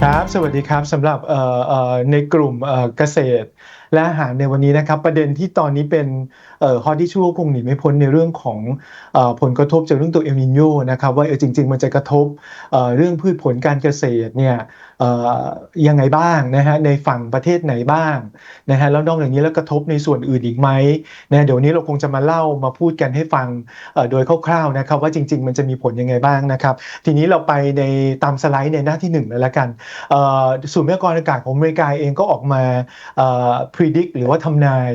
ครับสวัสดีครับสำหรับในกลุ่มเกษตร และอาหารในวันนี้นะครับ ประเด็นที่ตอนนี้เป็นเอ่อฮอตที่ชั่วคงหนีไม่พ้นในเรื่องของอผลกระทบจากเรื่องตัวเอลนิโยนะครับว่าจริง ๆ มันจะกระทบเรื่องพืชผลการเกษตรเนี่ย ยังไงบ้างนะฮะในฝั่งประเทศไหนบ้างนะฮะแล้วนอกจากนี้แล้วกระทบในส่วนอื่นอีกไหมนะเดี๋ยวนี้เราคงจะมาเล่ามาพูดกันให้ฟังโดยคร่าวๆนะครับว่าจริง ๆ มันจะมีผลยังไงบ้างนะครับ ทีนี้เราไปในตามสไลด์ในหน้าที่หนึ่งเลยละกันเอ่อศูนย์พยากรณ์อากาศของอเมริกาเองก็ออกมาเอ่อ predict หรือว่าทำนาย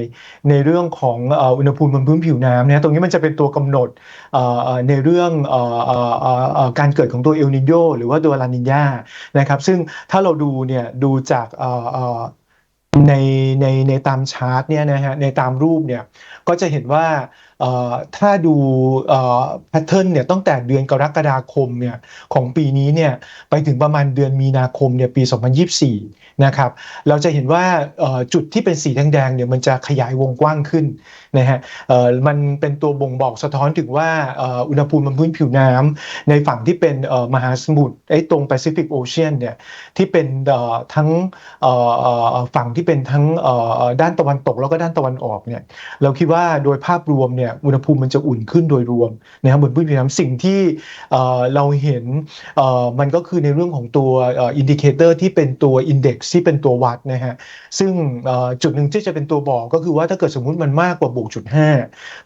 ในเรื่องของอุณหภูมิบนพื้นผิวน้ำนี่ยตรงนี้มันจะเป็นตัวกำหนดในเรื่องการเกิดของตัวเอลนิโยหรือว่าตัวลานินญานะครับซึ่งถ้าเราดูเนี่ยดูจากเอ่อเอ่อในในในตามชาร์ตเนี่ยนะฮะในตามรูปเนี่ยก็จะเห็นว่าเอ่อถ้าดูเอ่อแพทเทิร์นเนี่ยตั้งแต่เดือนกรกฎาคมเนี่ยของปีนี้เนี่ยไปถึงประมาณเดือนมีนาคมเนี่ยปี 2024 นะครับ เราจะเห็นว่าจุดที่เป็นสีแดงๆเนี่ยมันจะขยายวงกว้างขึ้น นะฮะเอ่อมันเป็นตัวบ่งบอกสะท้อนถึงว่าอุณหภูมิบนพื้นผิวน้ำในฝั่งที่เป็นมหาสมุทรไอ้ตรงแปซิฟิกโอเชียนเนี่ยที่เป็นทั้งฝั่งที่เป็นทั้งด้านตะวันตกแล้วก็ด้านตะวันออกเนี่ยเราคิดว่าโดยภาพรวมเนี่ยอุณหภูมิมันจะอุ่นขึ้นโดยรวมนะครับบนพื้นผิวน้ำสิ่งที่เราเห็นมันก็คือในเรื่องของตัวอินดิเคเตอร์ที่เป็นตัวอินเด็กซ์ที่เป็นตัววัดนะฮะซึ่งจุดหนึ่งที่จะเป็นตัวบอกก็คือว่าถ้าเกิดสมมุติมันมากกว่าบวกจุดห้า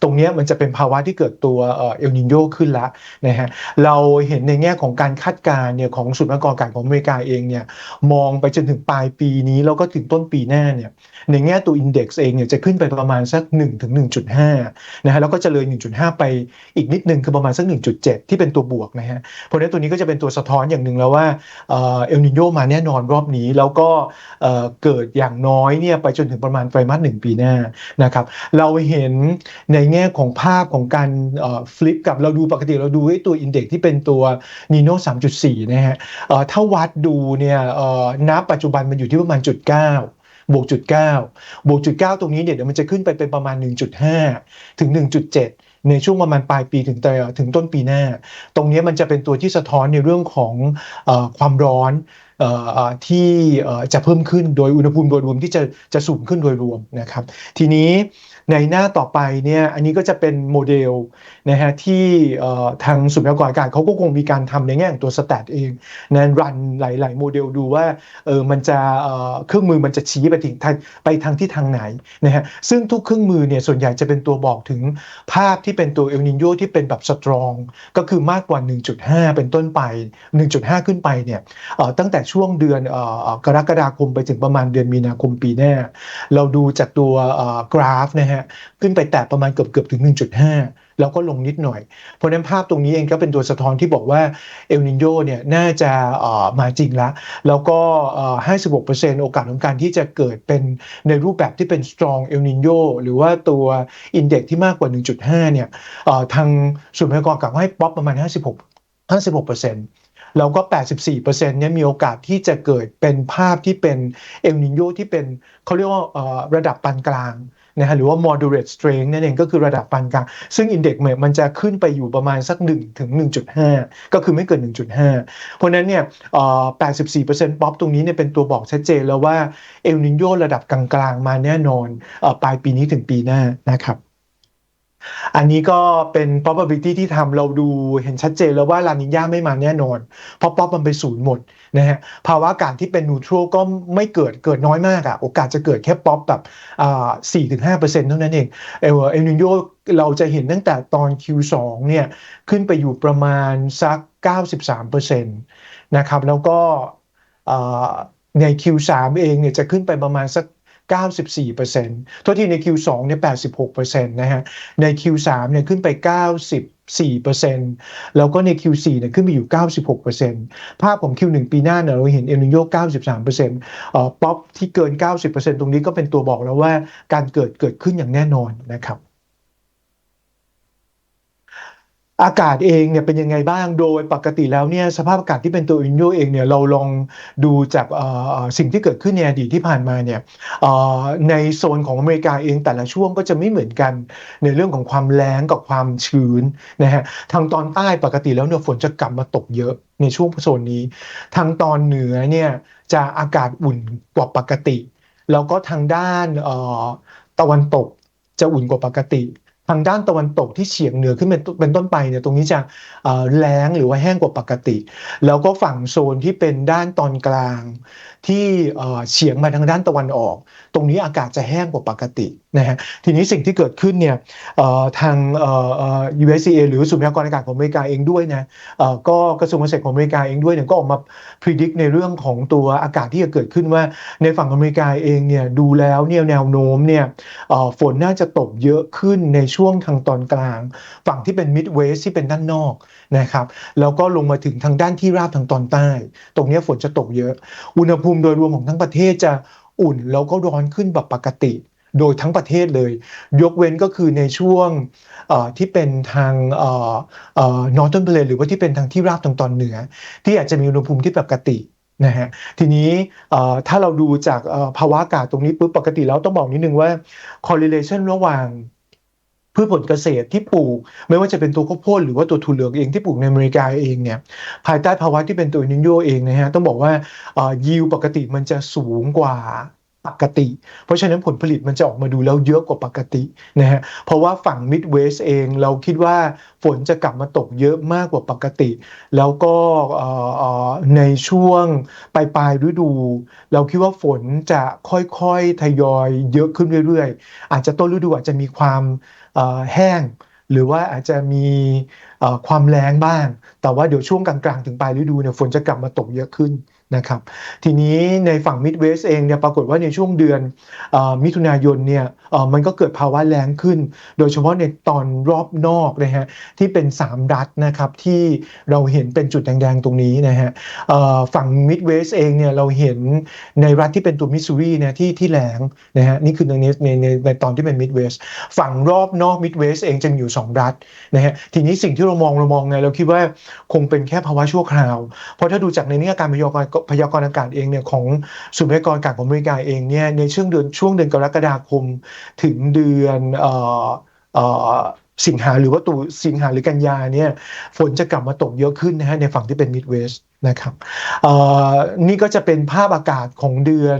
ตรงนี้มันจะเป็นภาวะที่เกิดตัวเอลนิโยขึ้นละนะฮะเราเห็นในแง่ของการคาดการณ์เนี่ยของศูนย์พยากรกาศของอเมริกาเองเนี่ยมองไปจนถึงปลายปีนี้แล้วก็ถึงต้นปีหน้าเนี่ยในแง่ตัวอินเด็กซ์เองเนี่ยจะขึ้นไปประมาณสัก1ถึง1.5นะฮะแล้วก็จะเลย 1.5 ไปอีกนิดนึงคือประมาณสัก 1.7 ที่เป็นตัวบวกนะฮะเพราะฉะนั้นตัวนี้ก็จะเป็นตัวสะท้อนอย่างหนึ่งแล้วว่าเอลนิโยมาแน่นอนรอบนี้แล้วก็เอ่อเกิดอย่างน้อยเนี่ยไปจนถึงประมาณไตรมาสหนึ่งปีหน้านะครับเราเเห็นในแง่ของภาพของการฟลิปกับเราดูปกติเราดูไอ้ตัวอินเด็กที่เป็นตัวนีโน่3.4นะฮะเอ่อถ้าวัดดูเนี่ยเอ่อณปัจจุบันมันอยู่ที่ประมาณจุดเก้าบวกจุดเก้าบวกจุดเก้าตรงนี้เนี่ยเดี๋ยวมันจะขึ้นไปเป็นประมาณ 1.5 ถึง 1.7ในช่วงประมาณปลายปีถึงแต่ถึงต้นปีหน้า ตรงนี้มันจะเป็นตัวที่สะท้อนในเรื่องของอความร้อนออที่จะเพิ่มขึ้นโดยอุณหภูมิโดยรวมที่จะจะสูงขึ้นโดยรวมนะครับ ทีนี้ ในหน้าต่อไปเนี่ยอันนี้ก็จะเป็นโมเดลนะฮะที่ทางสุนยากรอากาศเขาก็คงมีการทำในแง่ของตัวสแตทเองนะรันหลาย ๆ โมเดลดูว่าเออมันจะเเครื่องมือมันจะชี้ไปถึงไปทางที่ทางไหนนะฮะซึ่งทุกเครื่องมือเนี่ยส่วนใหญ่จะเป็นตัวบอกถึงภาพที่เป็นตัวเอลนิโยที่เป็นแบบสตรอง ก็คือมากกว่า 1.5 เป็นต้นไป 1.5 ขึ้นไปเนี่ยตั้งแต่ช่วงเดือนออกรกฎาคมไปถึงประมาณเดือนมีนาคมปีหน้า เราดูจากตัวกราฟนะฮะขึ้นไปแตะประมาณเกือบเกือบถึง 1.5 แล้วก็ลงนิดหน่อย เพราะนั้นภาพตรงนี้เองก็เป็นตัวสะท้อนที่บอกว่าเอลนิโยเนี่ยน่าจะมาจริงแล้วแล้วก็เอ่อ56%โอกาสของการที่จะเกิดเป็นในรูปแบบที่เป็น strong El Nino หรือว่าตัว index ที่มากกว่า 1.5 เนี่ยเอ่อทางศูนย์พยากรณ์อากาให้ป๊อปประมาณ 56 56%แล้วก็ 84%เนี่ยมีโอกาสที่จะเกิดเป็นภาพที่เป็นเอลนิโยที่เป็นเขาเรียกว่าระดับปานกลาง นะฮะหรือว่า moderate strength นั่นเองก็คือระดับปานกลาง ซึ่ง index เนี่ยมันจะขึ้นไปอยู่ประมาณสัก1ถึง1.5 ก็คือไม่เกิน 1.5 เพราะนั้นเนี่ยเอ่อ84%ป๊อปตรงนี้เนี่ยเป็นตัวบอกชัดเจนแล้วว่าเอลนิโยระดับกลางๆ มาแน่นอนปลายปีนี้ถึงปีหน้านะครับ อันนี้ก็เป็น probability ที่ทำเราดูเห็นชัดเจนแล้วว่าลานิญาไม่มาแน่นอน เพราะป๊อปมันไปศูนย์หมดนะฮะภาวะอากาศที่เป็นนูทรัลก็ไม่เกิดเกิดน้อยมากอะโอกาสจะเกิดแค่ป๊อปแบบอ่า4-5%เซ็นต์เท่านั้นเองเอลเอลนิโยเราจะเห็นตั้งแต่ตอน Q2 เนี่ยขึ้นไปอยู่ประมาณสัก 93%นะครับแล้วก็อ่าใน Q3 เองเนี่ยจะขึ้นไปประมาณสัก 94%ทั่วที่ใน Q2 เนี่ย86%นะฮะ ใน Q3 เนี่ยขึ้นไป 94%แล้วก็ใน Q4 เนี่ยขึ้นไปอยู่ 96%ภาพของ Q1 ปีหน้าเนี่ยเราเห็นเอลนิโย93%เอ่อป๊อปที่เกิน 90%ตรงนี้ก็เป็นตัวบอกแล้วว่าการเกิดเกิดขึ้นอย่างแน่นอนนะครับ อากาศเองเนี่ยเป็นยังไงบ้างโดยปกติแล้วเนี่ยสภาพอากาศที่เป็นตัวอินโยเองเนี่ยเราลองดูจากอ่อเอ่อสิ่งที่เกิดขึ้นในอดีตที่ผ่านมาเนี่ยอ่อในโซนของอเมริกาเองแต่ละช่วงก็จะไม่เหมือนกันในเรื่องของความแล้งกับความชื้นนะฮะทางตอนใต้ปกติแล้วเนี่ยฝนจะกลับมาตกเยอะในช่วงโซนนี้ ทางตอนเหนือเนี่ยจะอากาศอุ่นกว่าปกติ แล้วก็ทางด้านอ่อตะวันตกจะอุ่นกว่าปกติ ทางด้านตะวันตกที่เฉียงเหนือขึ้นเป็นเป็นต้นไปเนี่ยตรงนี้จะแล้งหรือว่าแห้งกว่าปกติ แล้วก็ฝั่งโซนที่เป็นด้านตอนกลาง ที่เฉียงมาทางด้านตะวันออก ตรงนี้อากาศจะแห้งกว่าปกตินะฮะทีนี้สิ่งที่เกิดขึ้นเนี่ยทาง USDA หรือศูนย์พยากรณ์อากาศของอเมริกาเองด้วยนะก็กระทรวงเกษตรของอเมริกาเองด้วยเนี่ยก็ออกมา predict ในเรื่องของตัวอากาศที่จะเกิดขึ้นว่าในฝั่งอเมริกาเองเนี่ยดูแล้วเนี่ยแนวโน้มเนี่ยฝนน่าจะตกเยอะขึ้นในช่วงทางตอนกลาง ฝั่งที่เป็น Midwest ที่เป็นด้านนอกนะครับแล้วก็ลงมาถึงทางด้านที่ราบทางตอนใต้ ตรงนี้ฝนจะตกเยอะ อุณหภูมิโดยรวมของทั้งประเทศจะอุ่นแล้วก็ร้อนขึ้นแบบปกติ โดยทั้งประเทศเลย ยกเว้นก็คือในช่วงที่เป็นทางเอ่อเอ่อ Northern Plain หรือว่าที่เป็นทางที่ราบทางตอนเหนือ ที่อาจจะมีอุณหภูมิที่ปกตินะฮะทีนี้ถ้าเราดูจากภาวะอากาศตรงนี้ปุ๊บปกติแล้วต้องบอกนิดนึงว่า correlation ระหว่าง พืชผลเกษตรที่ปลูก ไม่ว่าจะเป็นตัวข้าวโพดหรือว่าตัวถั่วเหลืองเองที่ปลูกในอเมริกาเองเนี่ยภายใต้ภาวะที่เป็นตัวนิโยเองนะฮะต้องบอกว่ายิวปกติมันจะสูงกว่าปกติ เพราะฉะนั้นผลผลิตมันจะออกมาดูแล้วเยอะกว่าปกตินะฮะเพราะว่าฝั่งมิดเวสเองเราคิดว่าฝนจะกลับมาตกเยอะมากกว่าปกติ แล้วก็ในช่วงปลายปลายฤดู เราคิดว่าฝนจะค่อยๆ ทยอยเยอะขึ้นเรื่อยๆ อาจจะต้นฤดูอาจจะมีความ แห้ง หรือว่าอาจจะมีความแรงบ้าง แต่ว่าเดี๋ยวช่วงกลางๆ ถึงปลายฤดูเนี่ยฝนจะกลับมาตกเยอะขึ้น นะครับทีนี้ในฝั่งมิดเวสเองเนี่ยปรากฏว่าในช่วงเดือนอมิถุนายนเนี่ยมันก็เกิดภาวะแรงขึ้น โดยเฉพาะในตอนรอบนอกนะฮะที่เป็น 3 รัฐนะครับที่เราเห็นเป็นจุดแดงๆตรงนี้นะฮะฝั่งมิดเวสเองเนี่ยเราเห็นในรัฐที่เป็นตัวมิสซูรีเนี่ยที่ที่แรงนะฮะนี่คือในในในในตอนที่เป็นมิดเวสฝั่งรอบนอกมิดเวสเองจะมีอยู่ 2 รัฐนะฮะทีนี้สิ่งที่เรามองเรามองไงเราคิดว่าคงเป็นแค่ภาวะชั่วคราว เพราะถ้าดูจากในนี้การพยากรณ์พยากรณ์อากาศเองเนี่ยของศูนย์พยากรณ์อากาศของอเมริกาเองเนี่ยในช่วงเดือนช่วงเดือนกรกฎาคมถึงเดือนออสิงหาหรือว่าตุสิงหาหรือกันยาเนี่ยฝนจะกลับมาตกเยอะขึ้นนะฮะในฝั่งที่เป็นมิดเวสต์นะครับนี่ก็จะเป็นภาพอากาศของเดือน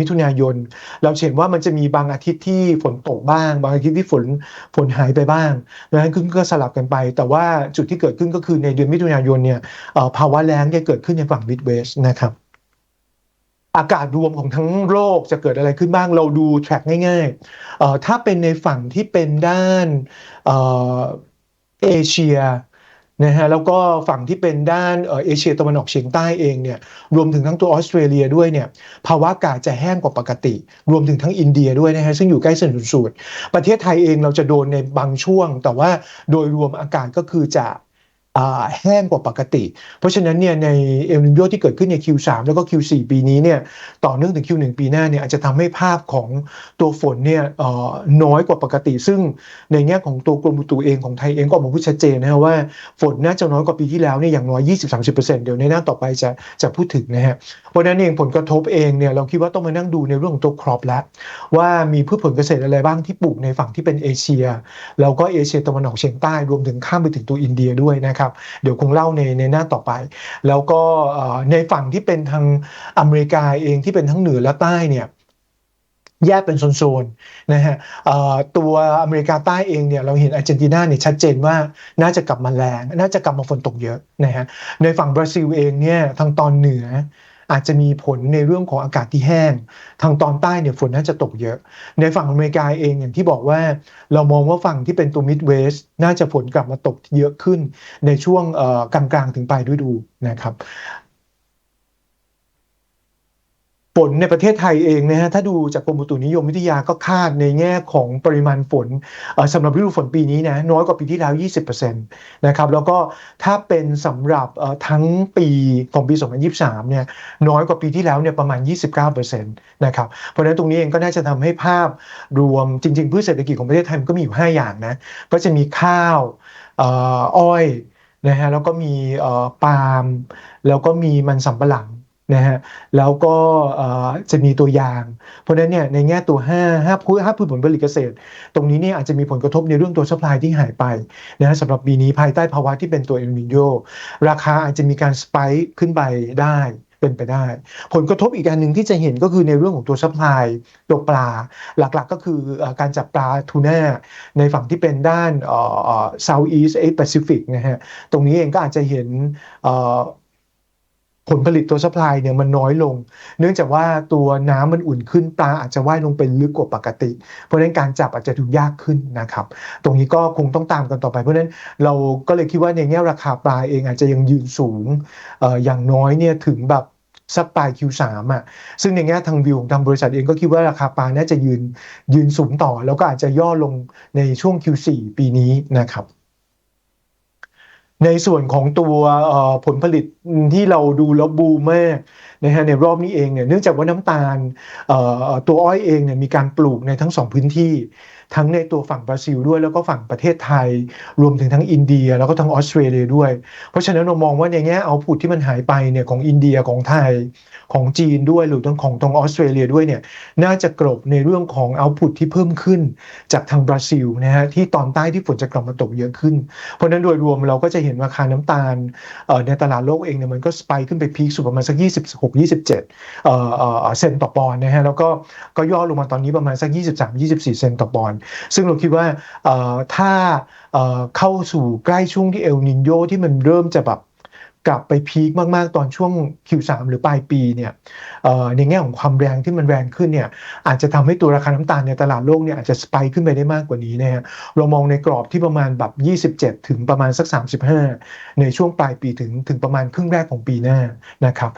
มิถุนายน เราเห็นว่ามันจะมีบางอาทิตย์ที่ฝนตกบ้าง บางอาทิตย์ที่ฝนฝนหายไปบ้างดังนั้นก็สลับกันไป แต่ว่าจุดที่เกิดขึ้นก็คือในเดือนมิถุนายนเนี่ยภาวะแล้งจะเกิดขึ้นในฝั่งมิดเวสนะครับอากาศรวมของทั้งโลกจะเกิดอะไรขึ้นบ้างเราดู track ง่ายๆ ถ้าเป็นในฝั่งที่เป็นด้านเอเชีย นะฮะแล้วก็ฝั่งที่เป็นด้านเอเชียตะวันออกเฉียงใต้เองเนี่ยรวมถึงทั้งตัวออสเตรเลียด้วยเนี่ยภาวะอากาศจะแห้งกว่าปกติ รวมถึงทั้งอินเดียด้วยนะฮะซึ่งอยู่ใกล้เส้นศูนย์สูตรประเทศไทยเองเราจะโดนในบางช่วง แต่ว่าโดยรวมอากาศก็คือจะ แห้งกว่าปกติ เพราะฉะนั้นเนี่ยในเอลนิโยที่เกิดขึ้นใน Q3 แล้วก็ Q4 ปีนี้เนี่ยต่อเนื่องถึง Q1 ปีหน้าเนี่ยอาจจะทำให้ภาพของตัวฝนเนี่ยน้อยกว่าปกติ ซึ่งในแง่ของตัวกรมอุตุเองของไทยเองก็ออกมาพูดชัดเจนนะฮะว่าฝนน่าจะน้อยกว่าปีที่แล้วเนี่ยอย่างน้อย 20-30%เดี๋ยวในหน้าต่อไปจะจะพูดถึงนะฮะเพราะนั้นเองผลกระทบเองเนี่ยเราคิดว่าต้องมานั่งดูในเรื่องของตัวครอปแล้วว่ามีพืชผลเกษตรอะไรบ้างที่ปลูกในฝั่งที่เป็นเอเชีย แล้วก็เอเชียตะวันออกเฉียงใต้รวมถึงข้ามไปถึงตัวอินเดียด้วยนะครับเดี๋ยวคงเล่าในในหน้าต่อไป แล้วก็ในฝั่งที่เป็นทางอเมริกาเองที่เป็นทั้งเหนือและใต้เนี่ยแยกเป็นโซนๆนะฮะตัวอเมริกาใต้เองเนี่ยเราเห็นอาร์เจนตินาเนี่ยชัดเจนว่าน่าจะกลับมาแรง น่าจะกลับมาฝนตกเยอะนะฮะในฝั่งบราซิลเองเนี่ยทางตอนเหนือ อาจจะมีผลในเรื่องของอากาศที่แห้ง ทางตอนใต้เนี่ยฝนน่าจะตกเยอะ ในฝั่งอเมริกาเองอย่างที่บอกว่า เรามองว่าฝั่งที่เป็นตัวมิดเวสน่าจะฝนกลับมาตกเยอะขึ้นในช่วงกลางๆถึงปลายฤดูนะครับ ฝนในประเทศไทยเองนะฮะถ้าดูจากกรมอุตุนิยมวิทยาก็คาดในแง่ของปริมาณฝนสำหรับฤดูฝนปีนี้นะน้อยกว่าปีที่แล้ว 20%นะครับแล้วก็ถ้าเป็นสำหรับทั้งปีของปี 2023 เนี่ยน้อยกว่าปีที่แล้วเนี่ยประมาณ 29%นะครับเพราะฉะนั้นตรงนี้เองก็น่าจะทำให้ภาพรวมจริงๆพืชเศรษฐกิจของประเทศไทยมันก็มีอยู่ 5 อย่างนะก็จะมีข้าวอ้อยนะฮะแล้วก็มีปาล์มแล้วก็มีมันสำปะหลัง นะฮะแล้วก็จะมีตัวอย่าง เพราะนั้นเนี่ยในแง่ตัว 5 5พืช5พืชผลผลิตเกษตร ตรงนี้เนี่ยอาจจะมีผลกระทบในเรื่องตัว supply ที่หายไปนะฮะสำหรับปีนี้ภายใต้ภาวะที่เป็นตัวเอลนิโยราคาอาจจะมีการสไปค์ขึ้นไปได้เป็นไปได้ ผลกระทบอีกอันหนึ่งที่จะเห็นก็คือในเรื่องของตัว supply ตัวปลา หลักๆก็คือการจับปลาทูน่าในฝั่งที่เป็นด้านเอ่อเอ่อ Southeast Asia Pacific นะฮะตรงนี้เองก็อาจจะเห็น ผลผลิตตัว supply เนี่ยมันน้อยลง เนื่องจากว่าตัวน้ำมันอุ่นขึ้นปลาอาจจะว่ายลงไปลึกกว่าปกติ เพราะฉะนั้นการจับอาจจะดูยากขึ้นนะครับ ตรงนี้ก็คงต้องตามกันต่อไป เพราะฉะนั้นเราก็เลยคิดว่าในแง่ราคาปลาเองอาจจะยังยืนสูงอออย่างน้อยเนี่ยถึงแบบสักปลาย Q3 อะ ซึ่งในแง่ทางวิวของทางบริษัทเองก็คิดว่าราคาปลาน่าจะยืนยืนสูงต่อ แล้วก็อาจจะย่อลงในช่วง Q4 ปีนี้นะครับ ในส่วนของตัวผลผลิตที่เราดูแล้วบูมมากนะฮะในรอบนี้เองเนี่ยเนื่องจากว่าน้ำตาลตัวอ้อยเองเนี่ยมีการปลูกในทั้งสองพื้นที่ ทั้งในตัวฝั่งบราซิลด้วยแล้วก็ฝั่งประเทศไทย รวมถึงทั้งอินเดีย แล้วก็ทั้งออสเตรเลียด้วย เพราะฉะนั้นเรามองว่าในแง่เอาผุดที่มันหายไปเนี่ยของอินเดียของไทยของจีนด้วยหรือทั้งของตรงออสเตรเลียด้วยเนี่ยน่าจะกลบในเรื่องของเอาผุดที่เพิ่มขึ้น จากทางบราซิลนะฮะที่ตอนใต้ที่ฝนจะกลับมาตกเยอะขึ้น เพราะฉะนั้นโดยรวมเราก็จะเห็นราคาน้ำตาลในตลาดโลกเองเนี่ยมันก็สไปค์ขึ้นไปพีคสุดประมาณสัก 26 27เอ่อเอ่อเซนต์ต่อปอนด์นะฮะแล้วก็ก็ย่อลงมาตอนนี้ประมาณสัก 23 24 เซนต์ต่อปอนด์ซึ่งเราคิดว่าถ้าเข้าสู่ใกล้ช่วงที่เอลนินโยที่มันเริ่มจะแบบกลับไปพีคมาก ๆ ตอนช่วง Q3 หรือปลายปีเนี่ยในแง่ของความแรงที่มันแรงขึ้นเนี่ยอาจจะทำให้ตัวราคาน้ำตาลในตลาดโลกเนี่ยอาจจะสไปคขึ้นไปได้มากกว่านี้นะฮะเรามองในกรอบที่ประมาณแบบ 27 ถึงประมาณสัก 35 ในช่วงปลายปีถึงถึงประมาณครึ่งแรกของปีหน้านะครับ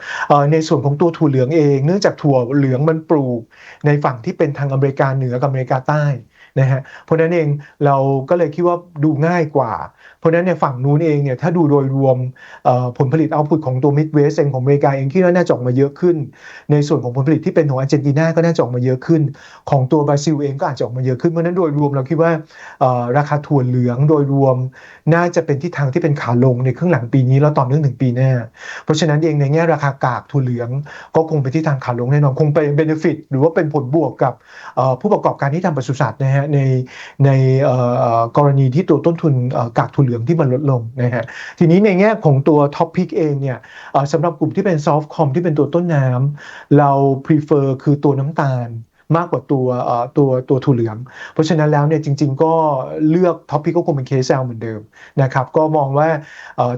ในส่วนของตัวถั่วเหลืองเอง เนื่องจากถั่วเหลืองมันปลูกในฝั่งที่เป็นทางอเมริกาเหนือกับอเมริกาใต้ นะฮะเพราะฉะนั้นเองเราก็เลยคิดว่าดูง่ายกว่า เพราะฉะนั้นในฝั่งนู้นเองเนี่ยถ้าดูโดยรวมผลผลิตเอาพุตของตัวมิดเวสเองของอเมริกาเองที่น่าจะออกมาเยอะขึ้น ในส่วนของผลผลิตที่เป็นของอาร์เจนตินาก็น่าจะออกมาเยอะขึ้น ของตัวบราซิลเองก็อาจจะออกมาเยอะขึ้นเพราะนั้นโดยรวมเราคิดว่าราคาถั่วเหลืองโดยรวมน่าจะเป็นทิศทางที่เป็นขาลงในครึ่งหลังปีนี้แล้วต่อเนื่องถึงปีหน้า เพราะฉะนั้นเองในแง่ราคากากถั่วเหลือง ก็คงเป็นทิศทางขาลงแน่นอนคงเป็นเบนฟิตหรือว่าเป็นผลบวกกับผู้ประกอบการที่ทำปศุสัตว์นะฮะในในกรณีที่ตัวต้นทุนกากถั่วเหลืองที่มันลดลงนะฮะทีนี้ในแง่ของตัวท็อปพิกเองเนี่ยสำหรับกลุ่มที่เป็นซอฟต์คอมที่เป็นตัวต้นน้ำเรา prefer คือตัวน้ำตาล มากกว่าตัวตัวตัวถั่วเหลือง เพราะฉะนั้นแล้วเนี่ยจริง ๆ ก็เลือกท็อปพิกก็คงเป็น KSL เหมือนเดิมนะครับก็มองว่า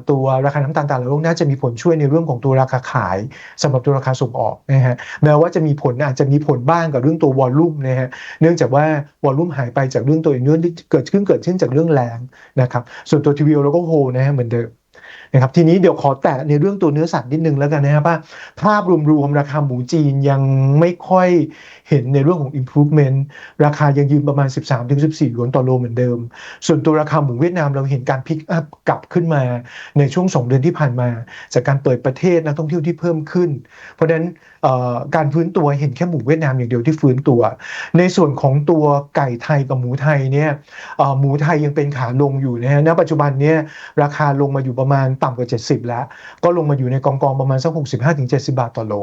ตัวราคาน้ำตาลตลาดโลกน่าจะมีผลช่วยในเรื่องของตัวราคาขายสำหรับตัวราคาส่งออกนะฮะแม้ว่าจะมีผลอาจจะมีผลบ้างกับเรื่องตัววอลลุ่มนะฮะเนื่องจากว่าวอลลุ่มหายไปจากเรื่องตัวอื่นที่เกิดขึ้นเกิดขึ้นจากเรื่องแรงนะครับส่วนตัวทีวีเราก็โฮนะฮะเหมือนเดิม นะครับทีนี้เดี๋ยวขอแตะในเรื่องตัวเนื้อสัตว์นิดนึงแล้วกันนะครับว่าภาพรวมๆราคาหมูจีนยังไม่ค่อยเห็นในเรื่องของ improvement ราคายังยืนประมาณ 13-14หยวนต่อโลเหมือนเดิม ส่วนตัวราคาหมูเวียดนามเราเห็นการพิกอัพกลับขึ้นมาในช่วง 2 เดือนที่ผ่านมา จากการเปิดประเทศนักท่องเที่ยวที่เพิ่มขึ้น เพราะฉะนั้นการฟื้นตัวเห็นแค่หมูเวียดนามอย่างเดียวที่ฟื้นตัว ในส่วนของตัวไก่ไทยกับหมูไทยเนี่ยหมูไทยยังเป็นขาลงอยู่นะฮะณปัจจุบันเนี่ยราคาลงมาอยู่ประมาณต่ำกว่า 70 แล้ว ก็ลงมาอยู่ในกองกองๆประมาณสัก65-70 บาทต่อโล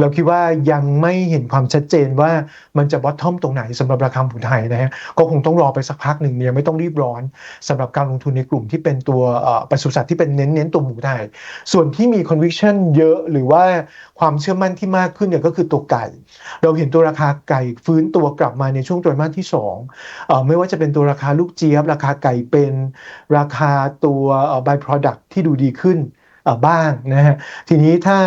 เราคิดว่ายังไม่เห็นความชัดเจนว่ามันจะบอททอมตรงไหนสำหรับราคาหมูไทยนะฮะก็คงต้องรอไปสักพักหนึ่งเนี่ยไม่ต้องรีบร้อนสำหรับการลงทุนในกลุ่มที่เป็นตัวปศุสัตว์ที่เป็นเน้นเน้นตัวหมูไทย ส่วนที่มี conviction เยอะหรือว่าความเชื่อมั่นที่มากขึ้นเนี่ยก็คือตัวไก่ เราเห็นตัวราคาไก่ฟื้นตัวกลับมาในช่วงไตรมาสที่2เอ่อไม่ว่าจะเป็นตัวราคาลูกเจี๊ยบ ราคาไก่เป็น ราคาตัว by product ที่ดูดีขึ้น บ้างนะฮะทีนี้ถ้า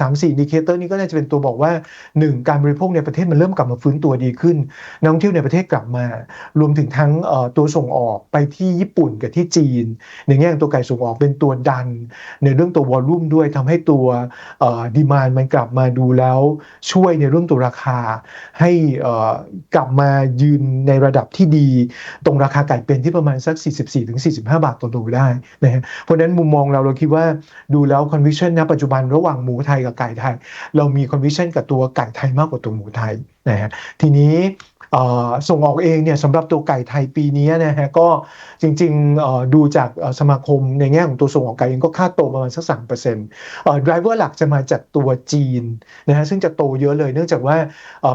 สามสี่ดิเคเตอร์นี้ก็น่าจะเป็นตัวบอกว่า 1 การบริโภคในประเทศมันเริ่มกลับมาฟื้นตัวดีขึ้นนักท่องเที่ยวในประเทศกลับมา รวมถึงทั้งตัวส่งออกไปที่ญี่ปุ่นกับที่จีน ในแง่ตัวไก่ส่งออกเป็นตัวดัน ในเรื่องตัววอลลุ่มด้วยทำให้ตัวดีมานมันกลับมาดูแล้วช่วยในเรื่องตัวราคา ให้กลับมายืนในระดับที่ดี ตรงราคาไก่เป็นที่ประมาณสัก 44-45 บาทต่อโลได้นะฮะเพราะฉะนั้นมุมมองเราเราคิดว่าดูแล้วคอนวิชั่นนะปัจจุบันระหว่างหมูไทยกับไก่ไทย เรามีคอนวิชันกับตัวไก่ไทยมากกว่าตัวหมูไทยนะฮะทีนี้ ส่งออกเองเนี่ยสำหรับตัวไก่ไทยปีนี้นะฮะก็จริงๆดูจากสมาคมในแง่ของตัวส่งออกไก่เองก็คาดโตประมาณสักสามเปอร์เซ็นต์เอ่อ driver หลักจะมาจากตัวจีนนะฮะซึ่งจะโตเยอะเลยเนื่องจากว่า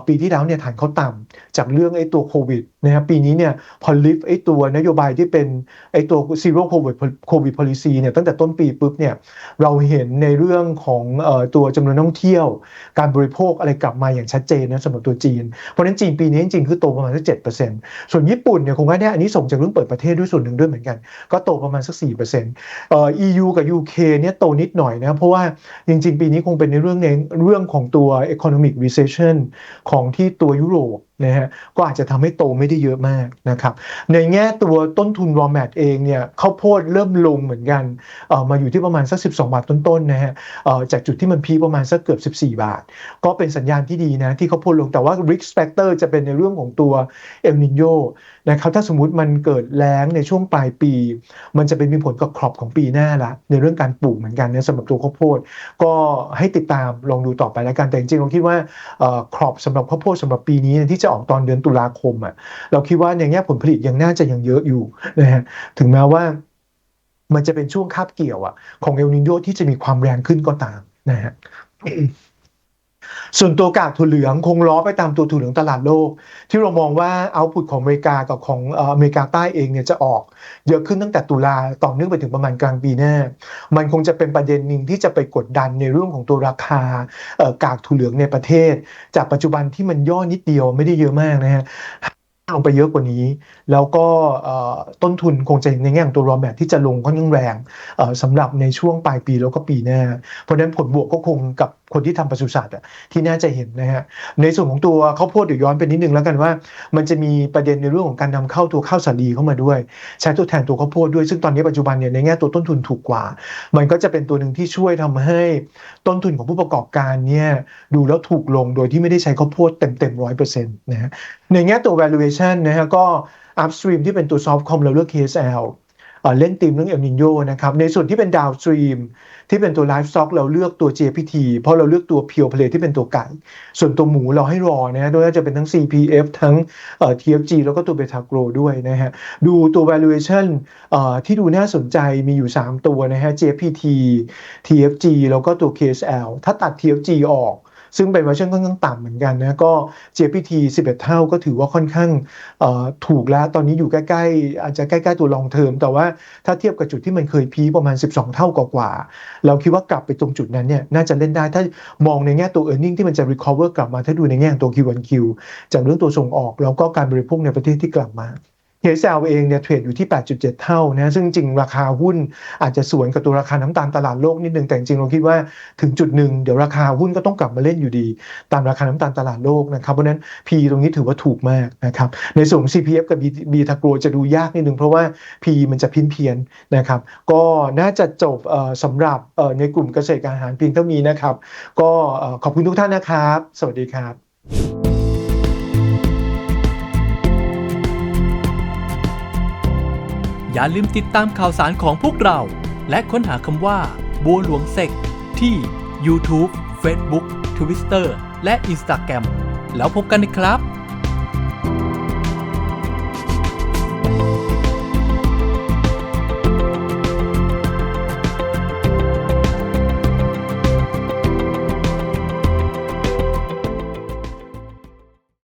ปีที่แล้วเนี่ยฐานเขาต่ำจากเรื่องไอ้ตัวโควิดนะฮะปีนี้เนี่ยพอลิฟไอ้ตัวนโยบายที่เป็นไอ้ตัว zero covid covid policy เนี่ยตั้งแต่ต้นปีปุ๊บเนี่ยเราเห็นในเรื่องของตัวจำนวนนักท่องเที่ยว การบริโภคอะไรกลับมาอย่างชัดเจนนะสำหรับตัวจีนเพราะฉะนั้นจีนปีนี้จริงงคือโตประมาณสักเจ็ดเปอร์เซ็นต์ส่วนญี่ปุ่นเนี่ยคงว่าเนี่ยอันนี้ส่งจากเรื่องเปิดประเทศด้วยส่วนหนึ่งด้วยเหมือนกัน ก็โตประมาณสักสี่เปอร์เซ็นต์เอ่อ EU กับ UK เนี่ยโตนิดหน่อยนะ เพราะว่าจริง ๆ ปีนี้คงเป็นในเรื่องในเรื่องของตัว economic recession ของที่ตัวยุโรป นะฮะก็อาจจะทำให้โตไม่ได้เยอะมากนะครับในแง่ตัวต้นทุน raw mat เองเนี่ยข้าวโพดเริ่มลงเหมือนกันเออมาอยู่ที่ประมาณสัก 12 บาทต้นๆนะฮะเออจากจุดที่มันพีประมาณสักเกือบ 14 บาท ก็เป็นสัญญาณที่ดีนะที่เขาวโพดลงแต่ว่า risk factor จะเป็นในเรื่องของตัวเอลนิโย นะครับถ้าสมมุติมันเกิดแล้งในช่วงปลายปี มันจะเป็นมีผลกับครอปของปีหน้าละในเรื่องการปลูกเหมือนกันเนะสำหรับตัวข้าวโพดก็ให้ติดตามลองดูต่อไปแล้วกันแต่จริงๆเราคิดว่าครอปสำหรับข้าวโพดสำหรับปีนี้ที่จะออกตอนเดือนตุลาคมอะเราคิดว่าในแง่ผลผลิตยังน่าจะยังเยอะอยู่นะฮะถึงแม้ว่ามันจะเป็นช่วงคาบเกี่ยวอะของเอลนิโยที่จะมีความแรงขึ้นก็ตามนะฮะ ส่วนตัวกากถั่วเหลืองคงล้อไปตามตัวถั่วเหลืองตลาดโลก ที่เรามองว่าเอาพุตของอเมริกากับของอเมริกาใต้เองเนี่ยจะออก เยอะขึ้นตั้งแต่ตุลาต่อเนื่องไปถึงประมาณกลางปีหน้า มันคงจะเป็นประเด็นหนึ่งที่จะไปกดดันในเรื่องของตัวราคากากถั่วเหลืองในประเทศ จากปัจจุบันที่มันย่อนิดเดียวไม่ได้เยอะมากนะฮะ ลงไปเยอะกว่านี้ แล้วก็ต้นทุนคงจะในแง่ของตัว raw mat ที่จะลงค่อนข้างแรงสำหรับในช่วงปลายปีแล้วก็ปีหน้า เพราะฉะนั้นผลบวกก็คงกับคนที่ทำปศุสัตว์อะที่น่าจะเห็นนะฮะในส่วนของตัวข้าวโพดเดี๋ยวย้อนไปนิดนึงแล้วกันว่า มันจะมีประเด็นในเรื่องของการนำเข้าตัวข้าวสาลีเข้ามาด้วย ใช้ตัวแทนตัวข้าวโพดด้วยซึ่งตอนนี้ปัจจุบันเนี่ยในแง่ตัวต้นทุนถูกกว่า มันก็จะเป็นตัวหนึ่งที่ช่วยทำให้ต้นทุนของผู้ประกอบการเนี่ยดูแล้วถูกลงโดยที่ไม่ได้ใช้ข้าวโพดเต็มเต็มร้อยเปอร์เซ็นต์นะฮะในแง่ตัว valuation นะฮะก็ upstream ที่เป็นตัว softcom เราเลือก KSL เล่นธีมเรื่อง El Nino นะครับ ในส่วนที่เป็น downstream ที่เป็นตัว livestock เราเลือกตัว JPT เพราะเราเลือกตัว Pure Play ที่เป็นตัวไก่ ส่วนตัวหมูเราให้รอนะฮะโดยจะเป็นทั้ง CPF ทั้งเอ่อ TFG แล้วก็ตัว Beta Grow ด้วยนะฮะ ดูตัว valuation เอ่อที่ดูน่าสนใจมีอยู่ 3 ตัวนะฮะ JPT TFG แล้วก็ตัว KSL ถ้าตัด TFG ออก ซึ่งเป็นเวอร์ชันค่อนข้างต่ำเหมือนกันนะก็ JPT 11 เท่าก็ถือว่าค่อนข้างถูกแล้วตอนนี้อยู่ใกล้ๆ อาจจะใกล้ๆตัว long term แต่ว่าถ้าเทียบกับจุดที่มันเคยพีประมาณ 12 เท่ากว่าๆเราคิดว่ากลับไปตรงจุดนั้นเนี่ยน่าจะเล่นได้ถ้ามองในแง่ตัว e a r n i n g ที่มันจะ recover กลับมาถ้าดูในแง่ตัว Q1Q จากเรื่องตัวส่งออก แล้วก็การบริโภคในประเทศที่กลับมา KSL เองเนี่ยเทรดอยู่ที่ 8.7 เท่านะซึ่งจริงราคาหุ้นอาจจะสวนกับตัวราคาน้ำตาลตลาดโลกนิดนึงแต่จริงเราคิดว่าถึงจุดหนึ่งเดี๋ยวราคาหุ้นก็ต้องกลับมาเล่นอยู่ดี ตามราคาน้ำตาลตลาดโลกนะครับเพราะนั้น P ตรงนี้ถือว่าถูกมากนะครับในส่วน CPF กับ B ทาโกรจะดูยากนิดนึงเพราะว่า P มันจะพินเพียนนะครับก็น่าจะจบเอ่อสำหรับในกลุ่มเกษตรการอาหารเพียงเท่านี้นะครับก็ขอบคุณทุกท่านนะครับ สวัสดีครับ อย่าลืมติดตามข่าวสารของพวกเรา และค้นหาคำว่า บัวหลวงเซกที่ YouTube Facebook Twitter และ Instagram แล้วพบกันนะครับ